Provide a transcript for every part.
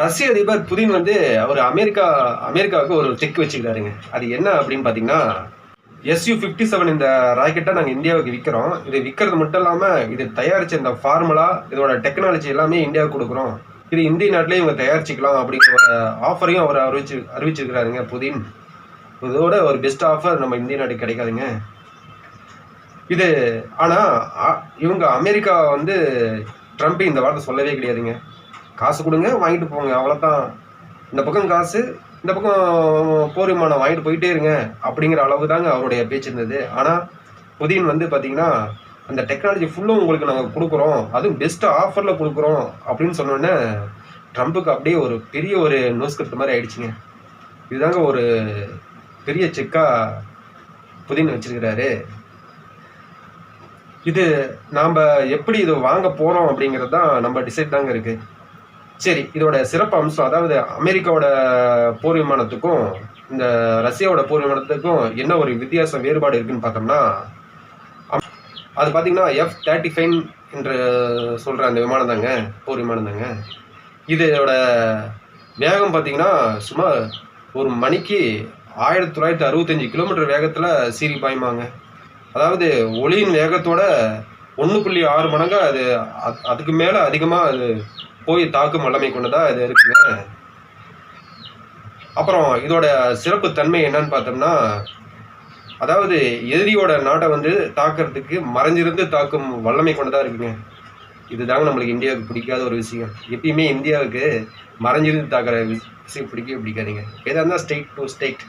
ரஷ்ய அதிபர் புதின் வந்து அவர் அமெரிக்கா அமெரிக்காவுக்கு ஒரு செக் வச்சுக்கிறாருங்க. அது என்ன அப்படின்னு பார்த்தீங்கன்னா எஸ்யூ ஃபிஃப்டி செவன் இந்த ராக்கெட்டை நாங்கள் இந்தியாவுக்கு விற்கிறோம் இது விற்கிறது மட்டும் இல்லாமல் இது தயாரித்த இந்த ஃபார்முலா இதோட டெக்னாலஜி எல்லாமே இந்தியாவுக்கு கொடுக்குறோம். இது இந்திய நாட்டிலே இவங்க தயாரிச்சுக்கலாம் அப்படிங்கிற ஒரு ஆஃபரையும் அவர் அறிவிச்சு அறிவிச்சிருக்கிறாருங்க புதின். இதோட ஒரு பெஸ்ட் ஆஃபர் நம்ம இந்திய நாட்டுக்கு கிடைக்காதுங்க. இது ஆனால் இவங்க அமெரிக்கா வந்து ட்ரம்ப் இந்த வார்த்தை சொல்லவே கிடையாதுங்க. காசு கொடுங்க வாங்கிட்டு போங்க அவ்வளோதான் இந்த பக்கம் காசு இந்த பக்கம் போர் விமானம் வாங்கிட்டு போயிட்டே இருங்க அப்படிங்கிற அளவு தாங்க அவருடைய பேச்சு இருந்தது. ஆனால் புதின் வந்து பார்த்தீங்கன்னா அந்த டெக்னாலஜி ஃபுல்லும் உங்களுக்கு நாங்கள் கொடுக்குறோம் அதுவும் பெஸ்ட்டு ஆஃபரில் கொடுக்குறோம் அப்படின்னு சொன்னோடனே ட்ரம்ப்புக்கு அப்படியே ஒரு பெரிய ஒரு நோஸ்கிருத்த மாதிரி ஆயிடுச்சுங்க. இதுதாங்க ஒரு பெரிய செக்காக புதின் வச்சிருக்கிறாரு. இது நாம் எப்படி இது வாங்க போகிறோம் அப்படிங்கிறது தான் நம்ம டிசைட் தாங்க இருக்கு. சரி இதோட சிறப்பு அம்சம் அதாவது அமெரிக்காவோட போர் விமானத்துக்கும் இந்த ரஷ்யாவோட போர் விமானத்துக்கும் என்ன ஒரு வித்தியாசம் வேறுபாடு இருக்குன்னு பார்த்தோம்னா அது பார்த்தீங்கன்னா எஃப் தேர்ட்டி ஃபைவ் என்று சொல்கிற அந்த விமானம் தாங்க போர் விமானம் தாங்க. இதோட வேகம் பார்த்தீங்கன்னா சுமார் ஒரு மணிக்கு ஆயிரத்தி தொள்ளாயிரத்தி அறுபத்தஞ்சு கிலோமீட்டர் வேகத்தில் சீரி பாய்மாங்க. அதாவது ஒளியின் வேகத்தோட ஒன்று புள்ளி ஆறு மடங்கா அது அதுக்கு மேலே அதிகமாக அது போய் தாக்கும் வல்லமை கொண்டதா இது இருக்குங்க. அப்புறம் இதோட சிறப்பு தன்மை என்னன்னு பார்த்தோம்னா அதாவது எதிரியோட நாட்டை வந்து தாக்குறதுக்கு மறைஞ்சிருந்து தாக்கும் வல்லமை கொண்டதா இருக்குங்க. இதுதாங்க நம்மளுக்கு இந்தியாவுக்கு பிடிக்காத ஒரு விஷயம். எப்பயுமே இந்தியாவுக்கு மறைஞ்சிருந்து தாக்குற விஷ- விஷயம் பிடிக்கவே பிடிக்காதுங்க. எதாக இருந்தால் ஸ்டேட் டு ஸ்டேட்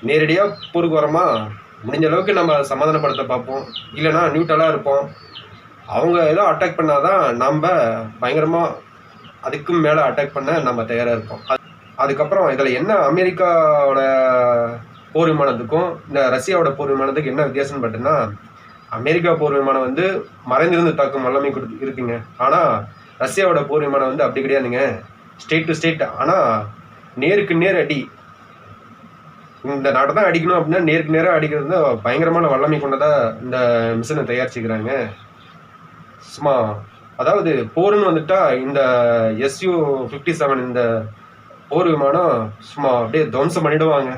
நேரடியாக போருக்கு வரமா முடிஞ்ச அளவுக்கு நம்ம சமாதானப்படுத்த பார்ப்போம். இல்லைன்னா நியூட்ரலாக இருப்போம். அவங்க ஏதோ அட்டாக் பண்ணாதான் நம்ம பயங்கரமாக அதுக்கும் மேலே அட்டாக் பண்ண நம்ம தயாராக இருப்போம். அது- அதுக்கப்புறம் இதில் என்ன அமெரிக்காவோட போர் விமானத்துக்கும் இந்த ரஷ்யாவோட போர் விமானத்துக்கு என்ன வித்தியாசம்னு பார்த்தீங்கன்னா அமெரிக்கா போர் விமானம் வந்து மறைந்திருந்து தாக்கும் வல்லமை கொடுத்து இருக்குங்க. ஆனால் ரஷ்யாவோட போர் விமானம் வந்து அப்படி கிடையாதுங்க. ஸ்டேட் டு ஸ்டேட் ஆனால் நேருக்கு நேர் அடி. இந்த நாட்டை தான் அடிக்கணும் அப்படின்னா நேருக்கு நேராக அடிக்கிறது தான் பயங்கரமான வல்லமை கொண்டதாக இந்த மிஷினை தயாரிச்சுக்கிறாங்க. சும்மா அதாவது போர்னு வந்துட்டா இந்த எஸ்யூ ஃபிஃப்டி செவன் இந்த போர் விமானம் சும்மா அப்படியே துவம்சம் பண்ணிடுவாங்க.